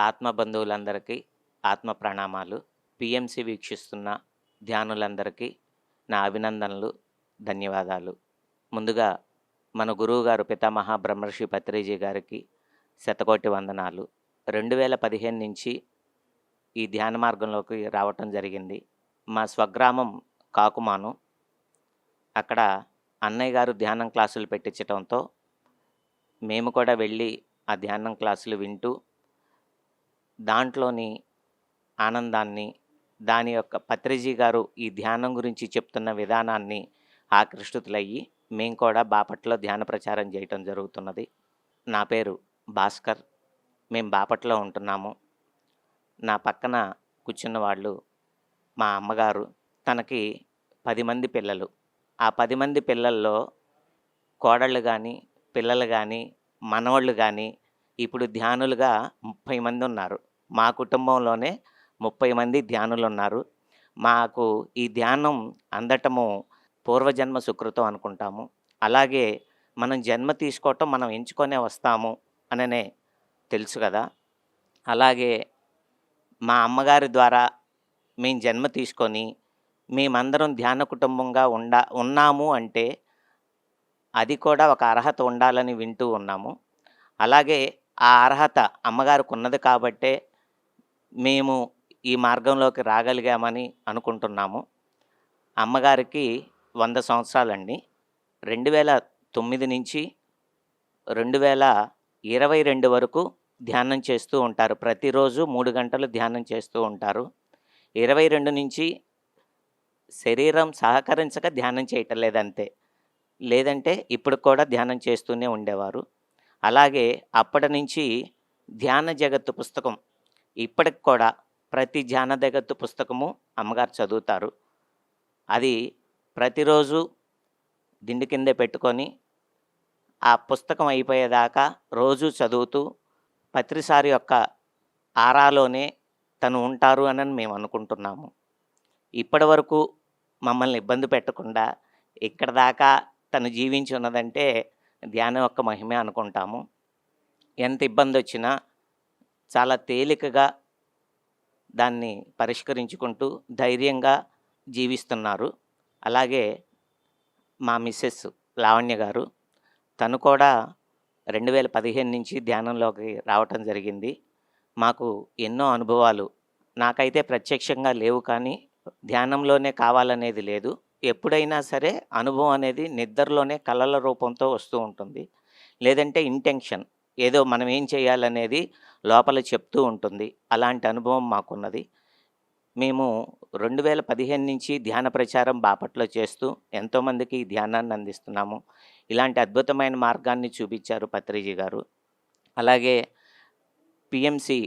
ఆత్మ బంధువులందరికీ ఆత్మ ప్రణామాలు. పిఎంసి వీక్షిస్తున్న ధ్యానులందరికీ నా అభినందనలు ధన్యవాదాలు. ముందుగా మన గురువుగారు పితామహ బ్రహ్మర్షి పత్రిజీ గారికి శతకోటి వందనాలు. రెండు వేల పదిహేను నుంచి ఈ ధ్యాన మార్గంలోకి రావటం జరిగింది. మా స్వగ్రామం కాకుమాను. అక్కడ అన్నయ్య గారు ధ్యానం క్లాసులు పెట్టించడంతో మేము కూడా వెళ్ళి ఆ ధ్యానం క్లాసులు వింటూ దాంట్లోని ఆనందాన్ని దాని యొక్క పత్రిజీ గారు ఈ ధ్యానం గురించి చెప్తున్న విధానాన్ని ఆకర్షితులయ్యి మేము కూడా బాపట్లో ధ్యాన ప్రచారం చేయటం జరుగుతున్నది. నా పేరు భాస్కర్. మేము బాపట్లో ఉంటున్నాము. నా పక్కన కూర్చున్న వాళ్ళు మా అమ్మగారు. తనకి పది మంది పిల్లలు. ఆ పది మంది పిల్లల్లో కోడళ్ళు కానీ పిల్లలు కానీ మనవాళ్ళు కానీ ఇప్పుడు ధ్యానులుగా ముప్పై మంది ఉన్నారు. మా కుటుంబంలోనే ముప్పై మంది ధ్యానులు ఉన్నారు మాకు ఈ ధ్యానం అందటము పూర్వజన్మ సుకృతం అనుకుంటాము. అలాగే మనం జన్మ తీసుకోవటం మనం ఎంచుకొనే వస్తాము అననే తెలుసు కదా. అలాగే మా అమ్మగారి ద్వారా మేము జన్మ తీసుకొని మేమందరం ధ్యాన కుటుంబంగా ఉండ ఉన్నాము అంటే అది కూడా ఒక అర్హత ఉండాలని వింటూ ఉన్నాము. అలాగే ఆ అర్హత అమ్మగారికి ఉన్నది కాబట్టే మేము ఈ మార్గంలోకి రాగలిగామని అనుకుంటున్నాము. అమ్మగారికి వంద సంవత్సరాలండి. రెండు వేల తొమ్మిది నుంచి రెండు వేల ఇరవై రెండు వరకు ధ్యానం చేస్తూ ఉంటారు. ప్రతిరోజు మూడు గంటలు ధ్యానం చేస్తూ ఉంటారు. ఇరవై రెండు నుంచి శరీరం సహకరించక ధ్యానం చేయటం లేదంతే. లేదంటే ఇప్పుడు కూడా ధ్యానం చేస్తూనే ఉండేవారు. అలాగే అప్పటి నుంచి ధ్యాన జగత్తు పుస్తకం ఇప్పటికి కూడా ప్రతి ధ్యాన పుస్తకము అమ్మగారు చదువుతారు. అది ప్రతిరోజు దిండు కిందే పెట్టుకొని ఆ పుస్తకం అయిపోయేదాకా రోజు చదువుతూ పత్రిసారి యొక్క ఆరాలోనే తను ఉంటారు అని మేము అనుకుంటున్నాము. ఇప్పటి వరకు మమ్మల్ని ఇబ్బంది పెట్టకుండా ఇక్కడ దాకా తను జీవించి ఉన్నదంటే ధ్యానం యొక్క మహిమే అనుకుంటాము. ఎంత ఇబ్బంది వచ్చినా చాలా తేలికగా దాన్ని పరిష్కరించుకుంటూ ధైర్యంగా జీవిస్తున్నారు. అలాగే మా మిస్సెస్ లావణ్య గారు తను కూడా రెండు వేల పదిహేను నుంచి ధ్యానంలోకి రావటం జరిగింది. మాకు ఎన్నో అనుభవాలు. నాకైతే ప్రత్యక్షంగా లేవు కానీ ధ్యానంలోనే కావాలనేది లేదు. ఎప్పుడైనా సరే అనుభవం అనేది నిద్రలోనే కళల రూపంతో వస్తూ ఉంటుంది. లేదంటే ఇంటెన్షన్. ఏదో మనం ఏం చేయాలనేది లోపల చెప్తూ ఉంటుంది. అలాంటి అనుభవం మాకున్నది. మేము రెండు వేల పదిహేను నుంచి ధ్యాన ప్రచారం బాపట్లో చేస్తూ ఎంతోమందికి ఈ ధ్యానాన్ని అందిస్తున్నాము. ఇలాంటి అద్భుతమైన మార్గాన్ని చూపించారు పత్రిజీ గారు. అలాగే పిఎంసి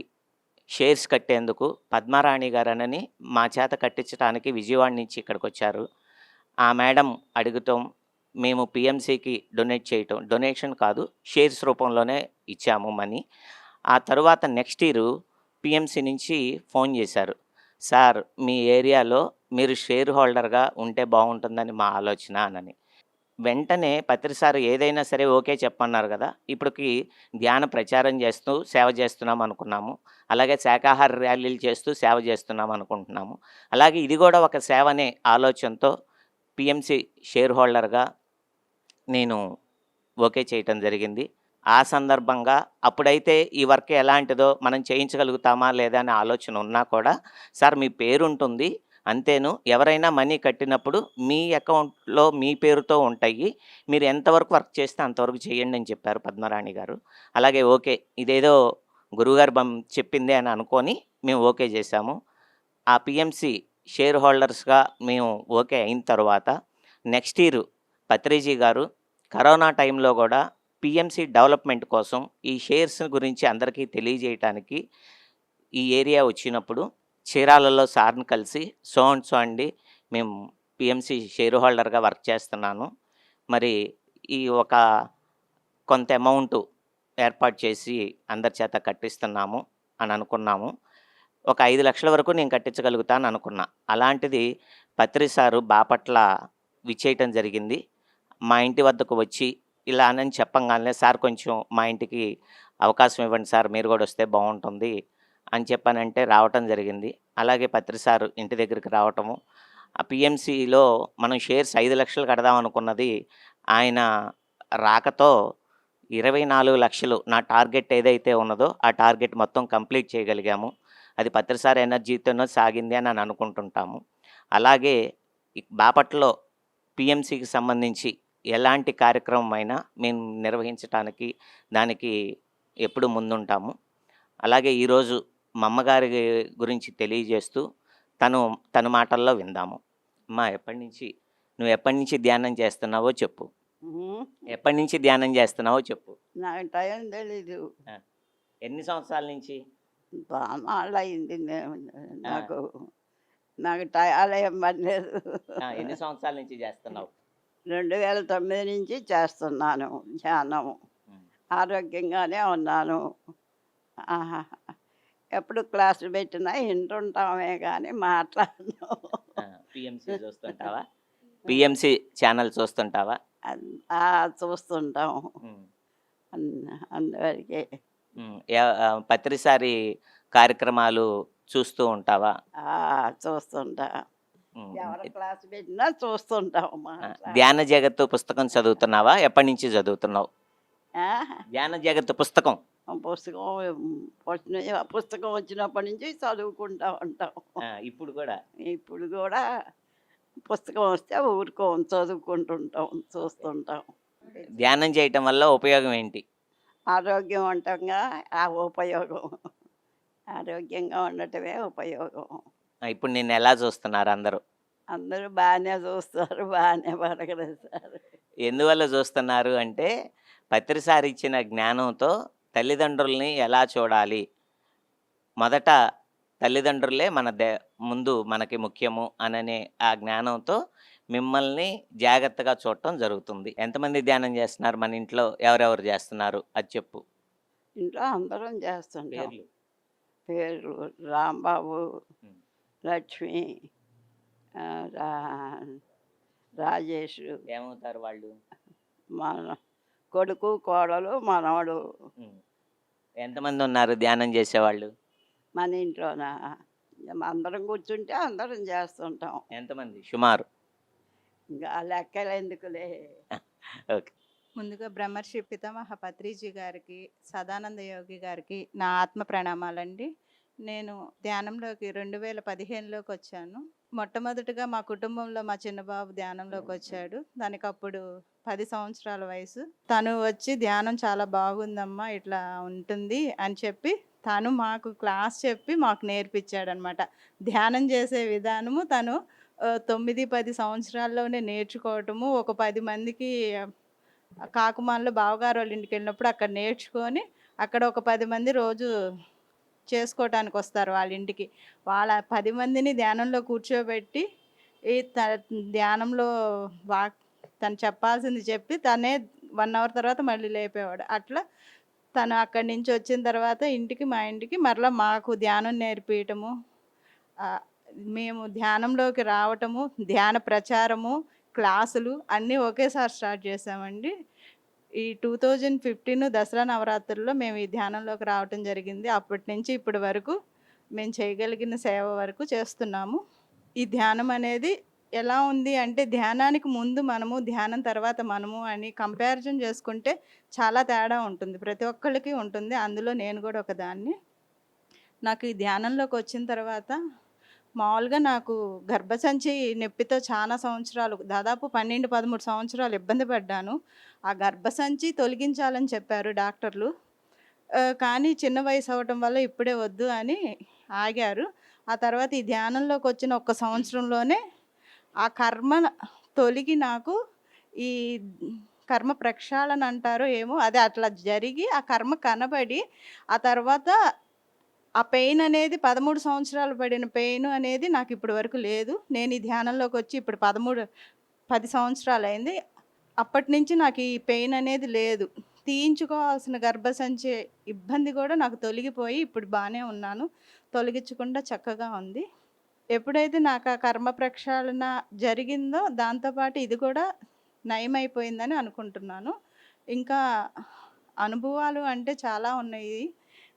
షేర్స్ కట్టేందుకు పద్మారాణి గారనని మా చేత కట్టించడానికి విజయవాడ నుంచి ఇక్కడికి వచ్చారు ఆ మేడం అడుగుతాం మేము పిఎంసికి డొనేట్ చేయటం డొనేషన్ కాదు షేర్స్ రూపంలోనే ఇచ్చాము మనీ. ఆ తర్వాత నెక్స్ట్ ఇయర్ పిఎంసి నుంచి ఫోన్ చేశారు. సార్ మీ ఏరియాలో మీరు షేర్ హోల్డర్గా ఉంటే బాగుంటుందని మా ఆలోచన అనని. వెంటనే పత్రిసారు ఏదైనా సరే ఓకే చెప్పన్నారు కదా ఇప్పటికి ధ్యాన ప్రచారం చేస్తూ సేవ చేస్తున్నాం అనుకున్నాము. అలాగే శాకాహార ర్యాలీలు చేస్తూ సేవ చేస్తున్నాం అనుకుంటున్నాము. అలాగే ఇది కూడా ఒక సేవనే ఆలోచనతో పిఎంసి షేర్ హోల్డర్గా నేను ఓకే చేయటం జరిగింది. ఆ సందర్భంగా అప్పుడైతే ఈ వర్క్ ఎలాంటిదో మనం చేయించగలుగుతామా లేదా అనే ఆలోచన ఉన్నా కూడా సార్ మీ పేరు ఉంటుంది అంతేను. ఎవరైనా మనీ కట్టినప్పుడు మీ అకౌంట్లో మీ పేరుతో ఉంటాయి. మీరు ఎంతవరకు వర్క్ చేస్తే అంతవరకు చేయండి అని చెప్పారు పద్మరాణి గారు. అలాగే ఓకే ఇదేదో గురువుగారు బం చెప్పిందే అని అనుకొని మేము ఓకే చేశాము. ఆ పిఎంసి షేర్ హోల్డర్స్గా మేము ఓకే అయిన తర్వాత నెక్స్ట్ ఇయర్ పత్రిజీ గారు కరోనా టైంలో కూడా పిఎంసి డెవలప్మెంట్ కోసం ఈ షేర్స్ గురించి అందరికీ తెలియజేయటానికి ఈ ఏరియా వచ్చినప్పుడు చీరాలలో సార్ని కలిసి సో అండ్ సో అండి మేము పిఎంసి షేర్ హోల్డర్గా వర్క్ చేస్తున్నాను. మరి ఈ ఒక కొంత అమౌంట్ ఏర్పాటు చేసి అందరి చేత కట్టిస్తున్నాము అని అనుకున్నాము. ఒక ఐదు లక్షల వరకు నేను కట్టించగలుగుతాను అనుకున్నా. అలాంటిది పత్రి సారు బాపట్ల విచ్చేయటం జరిగింది. మా ఇంటి వద్దకు వచ్చి ఇలా అని చెప్పంగానే సార్ కొంచెం మా ఇంటికి అవకాశం ఇవ్వండి సార్ మీరు కూడా వస్తే బాగుంటుంది అని చెప్పానంటే రావటం జరిగింది. అలాగే పత్రి సారు ఇంటి దగ్గరికి రావటము. ఆ పిఎంసిలో మనం షేర్స్ ఐదు లక్షలు కడదాం అనుకున్నది ఆయన రాకతో ఇరవై నాలుగు లక్షలు నా టార్గెట్ ఏదైతే ఉన్నదో ఆ టార్గెట్ మొత్తం కంప్లీట్ చేయగలిగాము. అది పత్రిసార్ ఎనర్జీతోనో సాగింది అని అనుకుంటుంటాము. అలాగే బాపట్లో పిఎంసికి సంబంధించి ఎలాంటి కార్యక్రమం అయినా మేము నిర్వహించడానికి దానికి ఎప్పుడు ముందుంటాము. అలాగే ఈరోజు మా అమ్మగారి గురించి తెలియజేస్తూ తను తన మాటల్లో విందాము. అమ్మా ఎప్పటి నుంచి నువ్వు ఎప్పటి నుంచి ధ్యానం చేస్తున్నావో చెప్పు. ఎప్పటి నుంచి ధ్యానం చేస్తున్నావో చెప్పు. నాకు టైం తెలీదు. ఎన్ని సంవత్సరాల నుంచి? అయింది నాకు నాకు టయాలు ఏం పడలేదు ఆ, ఎన్ని సంవత్సరాల నుంచి చేస్తున్నావు? రెండు వేల తొమ్మిది నుంచి చేస్తున్నాను ధ్యానం. ఆరోగ్యంగానే ఉన్నాను. ఎప్పుడు క్లాసులు పెట్టినా వింటుంటామే కానీ మాట్లాడను. పిఎంసి చూస్తుంటావా? పిఎంసి ఛానల్ చూస్తుంటావా? చూస్తుంటాం అందువరకే. పత్రిసారి కార్యక్రమాలు చూస్తూ ఉంటావా? చూస్తుంటా. ఎవరు క్లాస్ పెట్టినా ధ్యాన జగత్తు పుస్తకం చదువుతున్నావా? ఎప్పటి నుంచి చదువుతున్నావు? ఆ? ధ్యాన జగత్తు పుస్తకం. పుస్తకం పుస్తకం వచ్చినప్పటి నుంచి చదువుకుంటా ఉంటాం ఇప్పుడు కూడా? ఇప్పుడు కూడా పుస్తకం వస్తే ఊరుకోం చదువుకుంటుంటాం చూస్తుంటాం ధ్యానం చేయటం వల్ల ఉపయోగం ఏంటి? ఆరోగ్యవంతంగా ఆ ఉపయోగం. ఆరోగ్యంగా ఉండటమే ఉపయోగం. ఇప్పుడు నిన్ను ఎలా చూస్తున్నారు అందరూ? అందరూ బాగానే చూస్తారు బాగానే పలకరిస్తారు ఎందువల్ల చూస్తున్నారు అంటే పత్రిసారి ఇచ్చిన జ్ఞానంతో తల్లిదండ్రుల్ని ఎలా చూడాలి? మొదట తల్లిదండ్రులే మన దే ముందు మనకి ముఖ్యము అననే ఆ జ్ఞానంతో మిమ్మల్ని జాగ్రత్తగా చూడటం జరుగుతుంది. ఎంతమంది ధ్యానం చేస్తున్నారు? మన ఇంట్లో ఎవరెవరు చేస్తున్నారు? అది చెప్పు. ఇంట్లో అందరం చేస్తుంటాం. పేర్లు. రాంబాబు. లక్ష్మి రాజేష్. ఏమవుతారు వాళ్ళు? మన కొడుకు కోడలు మనవడు. ఎంతమంది ఉన్నారు ధ్యానం చేసేవాళ్ళు? మన ఇంట్లోన? అందరం కూర్చుంటే అందరం చేస్తుంటాం. ఎంతమంది? సుమారు. ఇంకా లెక్కలు ఎందుకులే? ఓకే. ముందుగా బ్రహ్మర్షి పితామహ పత్రిజీ గారికి సదానంద యోగి గారికి నా ఆత్మ ప్రణామాలండి. నేను ధ్యానంలోకి రెండు వేల పదిహేనులోకి వచ్చాను మొట్టమొదటిగా మా కుటుంబంలో మా చిన్నబాబు ధ్యానంలోకి వచ్చాడు. దానికి అప్పుడు పది సంవత్సరాల వయసు. తను వచ్చి ధ్యానం చాలా బాగుందమ్మా ఇట్లా ఉంటుంది అని చెప్పి తను మాకు క్లాస్ చెప్పి మాకు నేర్పించాడనమాట. ధ్యానం చేసే విధానము తను తొమ్మిది పది సంవత్సరాల్లోనే నేర్చుకోవటము. ఒక పది మందికి కాకుమాల్లో బావగారు వాళ్ళ ఇంటికి వెళ్ళినప్పుడు అక్కడ నేర్చుకొని అక్కడ ఒక పది మంది రోజు చేసుకోవటానికి వస్తారు వాళ్ళ ఇంటికి వాళ్ళ పది మందిని ధ్యానంలో కూర్చోబెట్టి ఈ త ధ్యానంలో వా తను చెప్పాల్సింది చెప్పి తనే వన్ అవర్ తర్వాత మళ్ళీ లేపేవాడు. అట్లా తను అక్కడి నుంచి వచ్చిన తర్వాత ఇంటికి మా ఇంటికి మరలా మాకు ధ్యానం నేర్పించటము మేము ధ్యానంలోకి రావటము ధ్యాన ప్రచారము క్లాసులు అన్నీ ఒకేసారి స్టార్ట్ చేసామండి. ఈ టూ థౌజండ్ ఫిఫ్టీన్ దసరా నవరాత్రుల్లో మేము ఈ ధ్యానంలోకి రావటం జరిగింది. అప్పటి నుంచి ఇప్పటి వరకు మేము చేయగలిగిన సేవ వరకు చేస్తున్నాము. ఈ ధ్యానం అనేది ఎలా ఉంది అంటే ధ్యానానికి ముందు మనము ధ్యానం తర్వాత మనము అని కంపారిజన్ చేసుకుంటే చాలా తేడా ఉంటుంది. ప్రతి ఒక్కళ్ళకి ఉంటుంది. అందులో నేను కూడా ఒకదాన్ని. నాకు ఈ ధ్యానంలోకి వచ్చిన తర్వాత మామూలుగా నాకు గర్భసంచి నొప్పితో చాలా సంవత్సరాలు దాదాపు పన్నెండు పదమూడు సంవత్సరాలు ఇబ్బంది పడ్డాను. ఆ గర్భసంచి తొలగించాలని చెప్పారు డాక్టర్లు. కానీ చిన్న వయసు అవ్వటం వల్ల ఇప్పుడే వద్దు అని ఆగారు. ఆ తర్వాత ఈ ధ్యానంలోకి వచ్చిన ఒక్క సంవత్సరంలోనే ఆ కర్మ తొలగి నాకు ఈ కర్మ ప్రక్షాళన అంటారో ఏమో అది అట్లా జరిగి ఆ కర్మ కనబడి ఆ తర్వాత ఆ పెయిన్ అనేది పదమూడు సంవత్సరాలు పడిన పెయిన్ అనేది నాకు ఇప్పటి వరకు లేదు. నేను ఈ ధ్యానంలోకి వచ్చి ఇప్పుడు పదమూడు పది సంవత్సరాలు అయింది. అప్పటి నుంచి నాకు ఈ పెయిన్ అనేది లేదు. తీయించుకోవాల్సిన గర్భసంచి ఇబ్బంది కూడా నాకు తొలగిపోయి ఇప్పుడు బాగానే ఉన్నాను. తొలగించకుండా చక్కగా ఉంది. ఎప్పుడైతే నాకు ఆ కర్మ ప్రక్షాళన జరిగిందో దాంతోపాటు ఇది కూడా నయమైపోయిందని అనుకుంటున్నాను. ఇంకా అనుభవాలు అంటే చాలా ఉన్నాయి.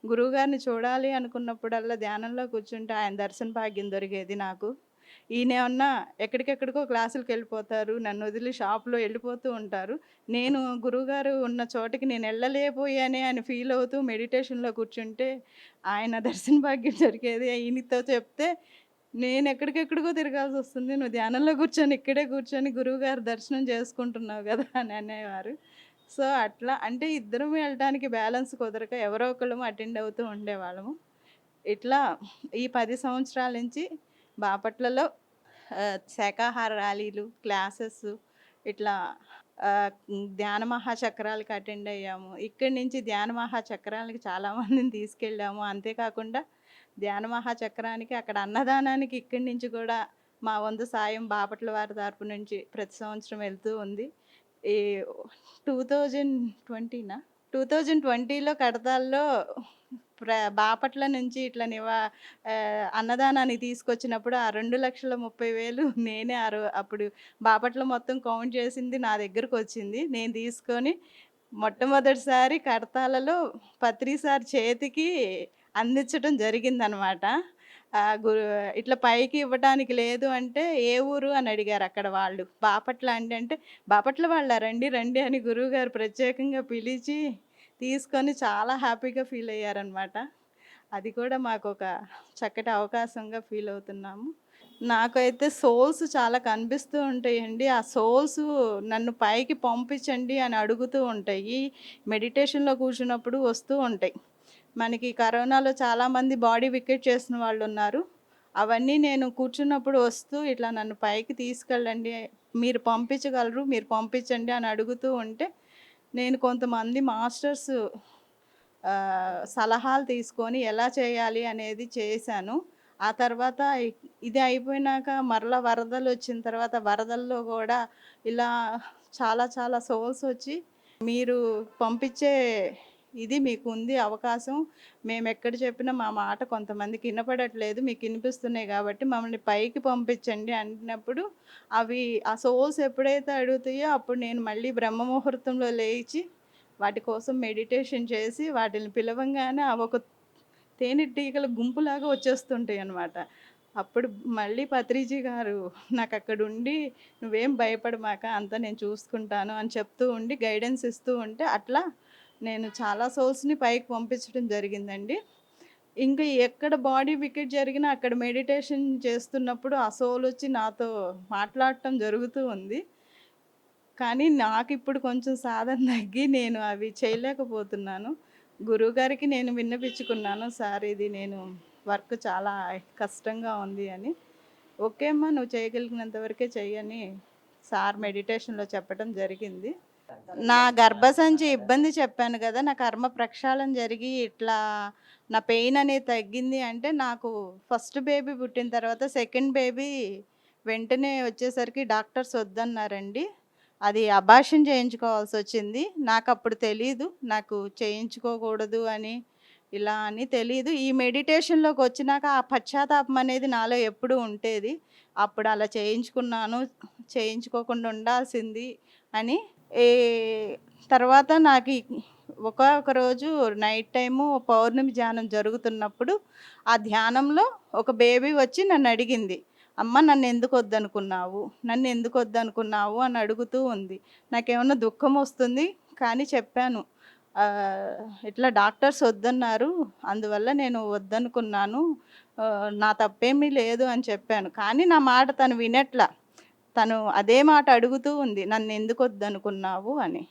గురువుగారిని చూడాలి అనుకున్నప్పుడల్లా ధ్యానంలో కూర్చుంటే ఆయన దర్శన భాగ్యం దొరికేది నాకు. ఈయనేమన్నా ఎక్కడికెక్కడికో క్లాసులకు వెళ్ళిపోతారు నన్ను వదిలి షాప్లో వెళ్ళిపోతూ ఉంటారు. నేను గురువుగారు ఉన్న చోటకి నేను వెళ్ళలేకపోయానే అని ఫీల్ అవుతూ మెడిటేషన్లో కూర్చుంటే ఆయన దర్శన భాగ్యం జరిగేది ఈయనతో చెప్తే నేను ఎక్కడికెక్కడికో తిరగాల్సి వస్తుంది. నువ్వు ధ్యానంలో కూర్చొని ఇక్కడే కూర్చొని గురువుగారు దర్శనం చేసుకుంటున్నావు కదా అని అనేవారు. సో అట్లా అంటే ఇద్దరం వెళ్ళడానికి బ్యాలెన్స్ కుదరక ఎవరో ఒకళ్ళము అటెండ్ అవుతూ ఉండేవాళ్ళము. ఇట్లా ఈ పది సంవత్సరాల నుంచి బాపట్లలో శాఖాహార శాకాహార ర్యాలీలు క్లాసెస్ ఇట్లా ధ్యాన మహాచక్రాలకు అటెండ్ అయ్యాము. ఇక్కడి నుంచి ధ్యాన మహాచక్రాలకి చాలామందిని తీసుకెళ్ళాము. అంతేకాకుండా ధ్యాన మహాచక్రానికి అక్కడ అన్నదానానికి ఇక్కడి నుంచి కూడా మా వంతు సాయం బాపట్ల వారి తరపు నుంచి ప్రతి సంవత్సరం వెళ్తూ ఉంది. ఈ టూ థౌజండ్ ట్వంటీనా? టూ థౌజండ్ ట్వంటీలో కడతాల్లో ప్ర బాపట్ల నుంచి ఇట్లా నివా అన్నదానాన్ని అన్నదానానికి తీసుకొచ్చినప్పుడు ఆ రెండు లక్షల ముప్పై వేలు నేనే ఆ అప్పుడు బాపట్ల మొత్తం కౌంట్ చేసింది నా దగ్గరకు వచ్చింది. నేను తీసుకొని మొట్టమొదటిసారి కడతాలలో పత్రిసారి చేతికి అందించడం జరిగిందనమాట. అనమాట గురు ఇట్లా పైకి ఇవ్వడానికి లేదు అంటే ఏ ఊరు అని అడిగారు అక్కడ వాళ్ళు. బాపట్ల అంటే అంటే బాపట్ల వాళ్ళ? రండి రండి అని గురువుగారు ప్రత్యేకంగా పిలిచి తీసుకొని చాలా హ్యాపీగా ఫీల్ అయ్యారనమాట అది కూడా మాకు ఒక చక్కటి అవకాశంగా ఫీల్ అవుతున్నాము. నాకైతే సోల్స్ చాలా కనిపిస్తూ ఉంటాయండి. ఆ సోల్స్ నన్ను పైకి పంపించండి అని అడుగుతూ ఉంటాయి. మెడిటేషన్లో కూర్చున్నప్పుడు వస్తూ ఉంటాయి. మనకి కరోనాలో చాలామంది బాడీ వికెట్ చేసిన వాళ్ళు ఉన్నారు. అవన్నీ నేను కూర్చున్నప్పుడు వస్తూ ఇట్లా నన్ను పైకి తీసుకెళ్ళండి మీరు పంపించగలరు మీరు పంపించండి అని అడుగుతూ ఉంటే నేను కొంతమంది మాస్టర్స్ సలహాలు తీసుకొని ఎలా చేయాలి అనేది చేశాను. ఆ తర్వాత ఇది అయిపోయినాక మరలా వరదలు వచ్చిన తర్వాత వరదల్లో కూడా ఇలా చాలా చాలా సోల్స్ వచ్చి మీరు పంపించే ఇది మీకు ఉంది అవకాశం. మేము ఎక్కడ చెప్పినా మా మాట కొంతమందికి వినపడట్లేదు మీకు వినిపిస్తున్నాయి కాబట్టి మమ్మల్ని పైకి పంపించండి అంటున్నప్పుడు అవి ఆ సోల్స్ ఎప్పుడైతే అడుగుతాయో అప్పుడు నేను మళ్ళీ బ్రహ్మ ముహూర్తంలో లేచి వాటి కోసం మెడిటేషన్ చేసి వాటిని పిలవంగానే అవి ఒక తేనెటీగల గుంపులాగా వచ్చేస్తుంటాయి అన్నమాట. అప్పుడు మళ్ళీ పత్రిజీ గారు నాకు అక్కడ ఉండి నువ్వేం భయపడమాక అంతా నేను చూసుకుంటాను అని చెప్తూ ఉండి గైడెన్స్ ఇస్తూ ఉంటే అట్లా నేను చాలా సోల్స్ని పైకి పంపించడం జరిగిందండి. ఇంకా ఎక్కడ బాడీ వికెట్ జరిగినా అక్కడ మెడిటేషన్ చేస్తున్నప్పుడు ఆ సోల్ వచ్చి నాతో మాట్లాడటం జరుగుతూ ఉంది. కానీ నాకు ఇప్పుడు కొంచెం సాధన తగ్గి నేను అవి చేయలేకపోతున్నాను. గురువుగారికి నేను విన్నపించుకున్నాను సార్ ఇది నేను వర్క్ చాలా కష్టంగా ఉంది అని. ఓకే అమ్మా నువ్వు చేయగలిగినంత వరకే చెయ్యని సార్ మెడిటేషన్లో చెప్పడం జరిగింది. నా గర్భసంచి ఇబ్బంది చెప్పాను కదా నా కర్మ ప్రక్షాళన జరిగి ఇట్లా నా పెయిన్ అనేది తగ్గింది అంటే నాకు ఫస్ట్ బేబీ పుట్టిన తర్వాత సెకండ్ బేబీ వెంటనే వచ్చేసరికి డాక్టర్స్ వద్దన్నారండి. అది అభాషణ చేయించుకోవాల్సి వచ్చింది. నాకు అప్పుడు తెలీదు నాకు చేయించుకోకూడదు అని ఇలా అని తెలియదు ఈ మెడిటేషన్లోకి వచ్చినాక ఆ పశ్చాత్తాపం అనేది నాలో ఎప్పుడూ ఉండేది. అప్పుడు అలా చేయించుకున్నాను చేయించుకోకుండా ఉండాల్సింది అని ఏ తర్వాత నాకు ఒక ఒక రోజు నైట్ టైము పౌర్ణమి ధ్యానం జరుగుతున్నప్పుడు ఆ ధ్యానంలో ఒక బేబీ వచ్చి నన్ను అడిగింది అమ్మ నన్ను ఎందుకు వద్దనుకున్నావు? నన్ను ఎందుకు వద్దనుకున్నావు? అని అడుగుతూ ఉంది. నాకేమన్నా దుఃఖం వస్తుంది? కానీ చెప్పాను ఇట్లా డాక్టర్స్ వద్దన్నారు అందువల్ల నేను వద్దనుకున్నాను నా తప్పేమీ లేదు అని చెప్పాను. కానీ నా మాట తను వినట్లా. తను అదే మాట అడుగుతూ ఉంది నన్ను ఎందుకు వద్దనుకున్నావు అని.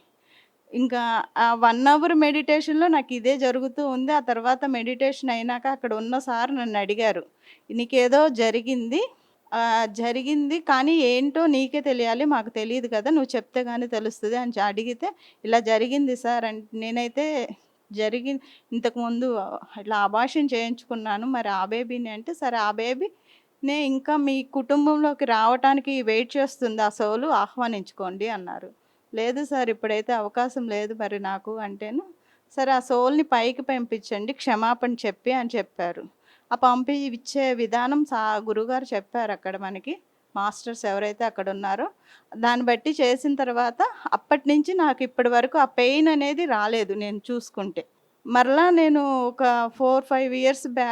ఇంకా ఆ వన్ అవర్ మెడిటేషన్లో నాకు ఇదే జరుగుతూ ఉంది. ఆ తర్వాత మెడిటేషన్ అయినాక అక్కడ ఉన్న సార్ నన్ను అడిగారు నీకేదో జరిగింది జరిగింది కానీ ఏంటో నీకే తెలియాలి మాకు తెలియదు కదా నువ్వు చెప్తే కానీ తెలుస్తుంది అని అడిగితే ఇలా జరిగింది సార్ అంటే నేనైతే జరిగి ఇంతకుముందు ఇట్లా అభాషణ చేయించుకున్నాను మరి ఆ బేబీని అంటే సరే ఆ బేబీ నే ఇంకా మీ కుటుంబంలోకి రావటానికి వెయిట్ చేస్తుంది. ఆ సోలు ఆహ్వానించుకోండి అన్నారు. లేదు సార్ ఇప్పుడైతే అవకాశం లేదు మరి నాకు అంటేను. సరే ఆ సోల్ని పైకి పంపించండి క్షమాపణ చెప్పి అని చెప్పారు. ఆ పంపి ఇచ్చే విధానం సా గురుగారు చెప్పారు అక్కడ మనకి. మాస్టర్స్ ఎవరైతే అక్కడ ఉన్నారో దాన్ని బట్టి చేసిన తర్వాత అప్పటి నుంచి నాకు ఇప్పటి వరకు ఆ పెయిన్ అనేది రాలేదు నేను చూసుకుంటే. మరలా నేను ఒక ఫోర్ ఫైవ్ ఇయర్స్ బ్యా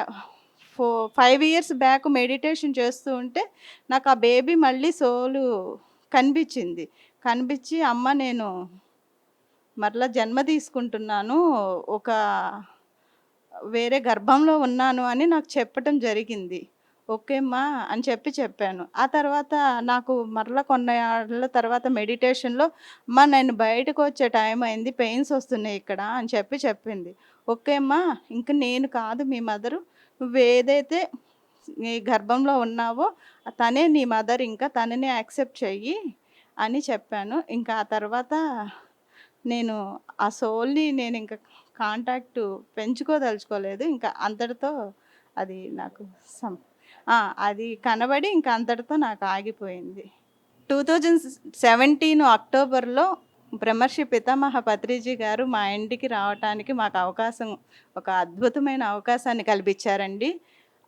ఫో ఫైవ్ ఇయర్స్ బ్యాక్ మెడిటేషన్ చేస్తూ ఉంటే నాకు ఆ బేబీ మళ్ళీ సోలు కనిపించింది. కనిపించి అమ్మ నేను మరలా జన్మ తీసుకుంటున్నాను ఒక వేరే గర్భంలో ఉన్నాను అని నాకు చెప్పటం జరిగింది. ఓకే అమ్మా అని చెప్పి చెప్పాను. ఆ తర్వాత నాకు మరలా కొన్నేళ్ళ తర్వాత మెడిటేషన్లో అమ్మా నేను బయటకు వచ్చే టైం అయింది పెయిన్స్ వస్తున్నాయి ఇక్కడ అని చెప్పి చెప్పింది. ఓకే అమ్మా ఇంక నేను కాదు మీ మదరు ఏదైతే నీ గర్భంలో ఉన్నావో తనే నీ మదర్ ఇంకా తననే యాక్సెప్ట్ చెయ్యి అని చెప్పాను. ఇంకా ఆ తర్వాత నేను ఆ సోల్ని నేను ఇంకా కాంటాక్ట్ పెంచుకోదలుచుకోలేదు. ఇంకా అంతటితో అది నాకు సం అది కనబడి ఇంకా అంతటితో నాకు ఆగిపోయింది. టూ థౌజండ్ సెవెంటీన్ అక్టోబర్లో బ్రహ్మర్షి పితామహ పత్రిజీ గారు మా ఇంటికి రావటానికి మాకు అవకాశం ఒక అద్భుతమైన అవకాశాన్ని కల్పించారండి.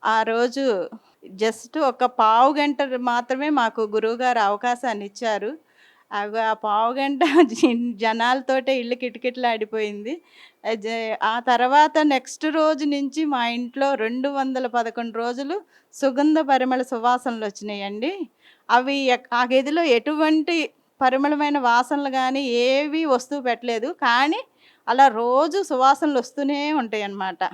ఆ రోజు జస్ట్ ఒక పావు గంట మాత్రమే మాకు గురువుగారు అవకాశాన్ని ఇచ్చారు. ఆ పావు గంట జనాలతోటే ఇల్లు కిటకిటలాడిపోయింది. అజ- ఆ తర్వాత నెక్స్ట్ రోజు నుంచి మా ఇంట్లో రెండు వందల పదకొండు రోజులు సుగంధ పరిమళ సువాసనలు వచ్చినాయండి. అవి ఆ గదిలో ఎటువంటి పరిమళమైన వాసనలు కానీ ఏవి వస్తువు పెట్టలేదు. కానీ అలా రోజు సువాసనలు వస్తూనే ఉంటాయి అన్నమాట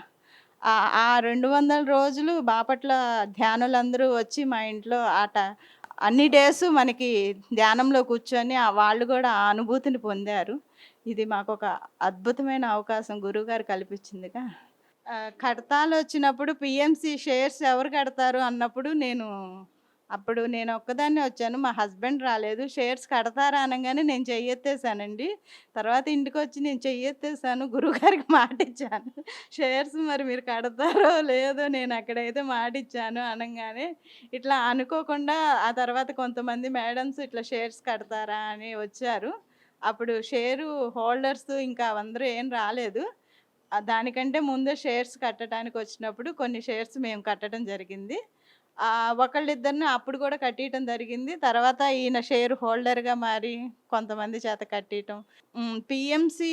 ఆ- రెండు వందల రోజులు బాపట్ల ధ్యానులందరూ వచ్చి మా ఇంట్లో ఆట అన్ని డేస్ మనకి ధ్యానంలో కూర్చొని వాళ్ళు కూడా ఆ అనుభూతిని పొందారు. ఇది మాకు ఒక అద్భుతమైన అవకాశం గురువుగారు కల్పించిందిగా. కడతాలు వచ్చినప్పుడు పిఎంసి షేర్స్ ఎవరు కడతారు అన్నప్పుడు నేను అప్పుడు నేను ఒక్కదాన్నే వచ్చాను. మా హస్బెండ్ రాలేదు. షేర్స్ కడతారా అనగానే నేను చెయ్యెత్తేసానండి. తర్వాత ఇంటికి వచ్చి నేను చెయ్యెత్తేసాను. గురువుగారికి మాట ఇచ్చాను షేర్స్ మరి మీరు కడతారో లేదో నేను అక్కడైతే మాట ఇచ్చాను అనగానే ఇట్లా అనుకోకుండా ఆ తర్వాత కొంతమంది మేడమ్స్ ఇట్లా షేర్స్ కడతారా అని వచ్చారు. అప్పుడు షేరు హోల్డర్స్ ఇంకా అందరూ ఏం రాలేదు. దానికంటే ముందే షేర్స్ కట్టడానికి వచ్చినప్పుడు కొన్ని షేర్స్ మేము కట్టడం జరిగింది. ఒకళ్ళిద్దరిని అప్పుడు కూడా కట్టియటం జరిగింది. తర్వాత ఈయన షేర్ హోల్డర్గా మారి కొంతమంది చేత కట్టియటం. పిఎంసి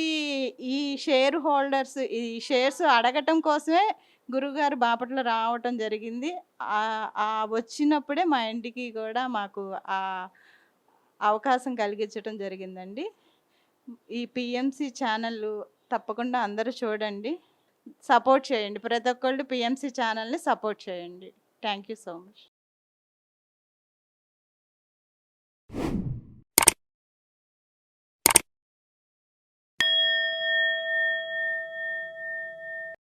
ఈ షేర్ హోల్డర్స్ ఈ షేర్స్ అడగటం కోసమే గురువుగారు బాపట్ల రావటం జరిగింది. ఆ- వచ్చినప్పుడే మా ఇంటికి కూడా మాకు ఆ అవకాశం కలిగించటం జరిగిందండి. ఈ పిఎంసి ఛానల్ తప్పకుండా అందరూ చూడండి. సపోర్ట్ చేయండి. ప్రతి ఒక్కళ్ళు పిఎంసి ఛానల్ని సపోర్ట్ చేయండి. Thank you so much.